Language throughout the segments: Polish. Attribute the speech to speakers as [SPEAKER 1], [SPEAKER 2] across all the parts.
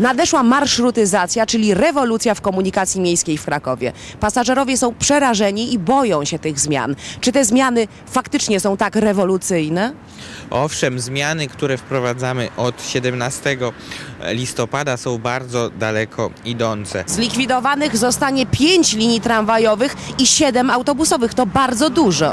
[SPEAKER 1] Nadeszła marszrutyzacja, czyli rewolucja w komunikacji miejskiej w Krakowie. Pasażerowie są przerażeni i boją się tych zmian. Czy te zmiany faktycznie są tak rewolucyjne?
[SPEAKER 2] Owszem, zmiany, które wprowadzamy od 17 listopada są bardzo daleko idące.
[SPEAKER 1] Zlikwidowanych zostanie pięć linii tramwajowych i siedem autobusowych. To bardzo dużo.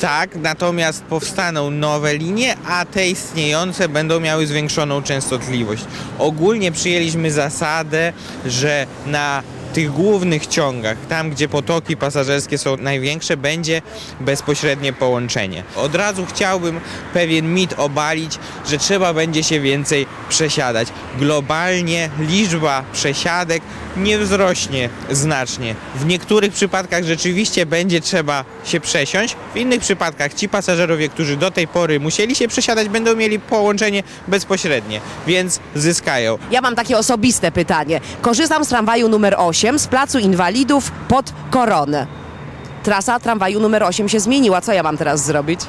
[SPEAKER 2] Tak, natomiast powstaną nowe linie, a te istniejące będą miały zwiększoną częstotliwość. Ogólnie przyjęliśmy zasadę, że na tych głównych ciągach, tam gdzie potoki pasażerskie są największe, będzie bezpośrednie połączenie. Od razu chciałbym pewien mit obalić, że trzeba będzie się więcej przesiadać. Globalnie liczba przesiadek nie wzrośnie znacznie. W niektórych przypadkach rzeczywiście będzie trzeba się przesiąść, w innych przypadkach ci pasażerowie, którzy do tej pory musieli się przesiadać, będą mieli połączenie bezpośrednie, więc zyskają.
[SPEAKER 1] Ja mam takie osobiste pytanie. Korzystam z tramwaju numer 8 z Placu Inwalidów pod Koronę. Trasa tramwaju numer 8 się zmieniła. Co ja mam teraz zrobić?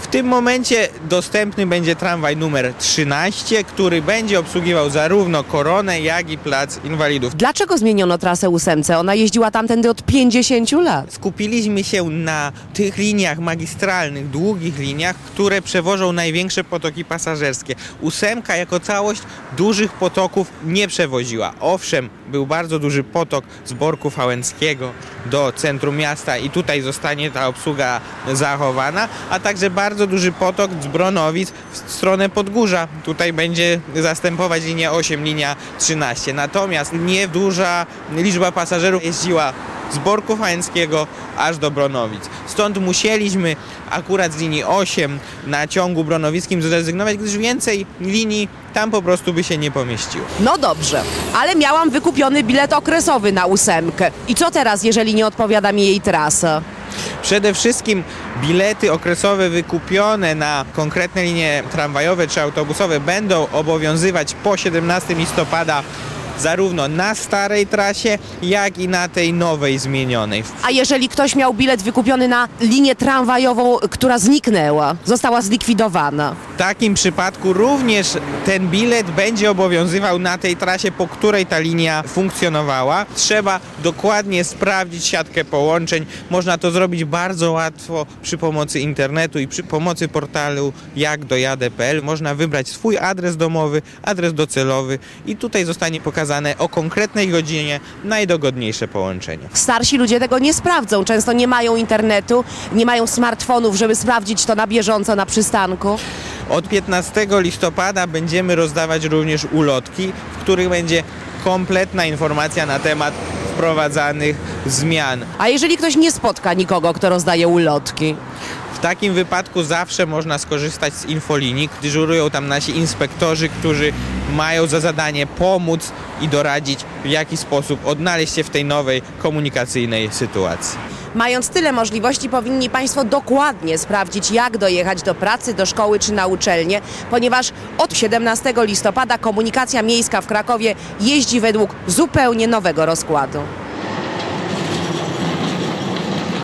[SPEAKER 2] W tym momencie dostępny będzie tramwaj numer 13, który będzie obsługiwał zarówno Koronę, jak i Plac Inwalidów.
[SPEAKER 1] Dlaczego zmieniono trasę ósemce? Ona jeździła tamtędy od 50 lat.
[SPEAKER 2] Skupiliśmy się na tych liniach magistralnych, długich liniach, które przewożą największe potoki pasażerskie. Ósemka jako całość dużych potoków nie przewoziła. Owszem, był bardzo duży potok z Borku Fałęckiego do centrum miasta i tutaj zostanie ta obsługa zachowana, a także bardzo duży potok z Bronowic w stronę Podgórza. Tutaj będzie zastępować linię 8, linia 13. Natomiast nieduża liczba pasażerów jeździła z Borku Fałęckiego aż do Bronowic. Stąd musieliśmy akurat z linii 8 na ciągu bronowickim zrezygnować, gdyż więcej linii tam po prostu by się nie pomieściło.
[SPEAKER 1] No dobrze, ale miałam wykupiony bilet okresowy na ósemkę. I co teraz, jeżeli nie odpowiada mi jej trasa?
[SPEAKER 2] Przede wszystkim bilety okresowe wykupione na konkretne linie tramwajowe czy autobusowe będą obowiązywać po 17 listopada zarówno na starej trasie, jak i na tej nowej zmienionej.
[SPEAKER 1] A jeżeli ktoś miał bilet wykupiony na linię tramwajową, która zniknęła, została zlikwidowana?
[SPEAKER 2] W takim przypadku również ten bilet będzie obowiązywał na tej trasie, po której ta linia funkcjonowała. Trzeba dokładnie sprawdzić siatkę połączeń. Można to zrobić bardzo łatwo przy pomocy internetu i przy pomocy portalu jakdojadę.pl. Można wybrać swój adres domowy, adres docelowy i tutaj zostanie pokazane o konkretnej godzinie najdogodniejsze połączenie.
[SPEAKER 1] Starsi ludzie tego nie sprawdzą. Często nie mają internetu, nie mają smartfonów, żeby sprawdzić to na bieżąco na przystanku.
[SPEAKER 2] Od 15 listopada będziemy rozdawać również ulotki, w których będzie kompletna informacja na temat wprowadzanych zmian.
[SPEAKER 1] A jeżeli ktoś nie spotka nikogo, kto rozdaje ulotki?
[SPEAKER 2] W takim wypadku zawsze można skorzystać z infolinii. Dyżurują tam nasi inspektorzy, którzy mają za zadanie pomóc i doradzić, w jaki sposób odnaleźć się w tej nowej komunikacyjnej sytuacji.
[SPEAKER 1] Mając tyle możliwości, powinni Państwo dokładnie sprawdzić, jak dojechać do pracy, do szkoły czy na uczelnię, ponieważ od 17 listopada komunikacja miejska w Krakowie jeździ według zupełnie nowego rozkładu.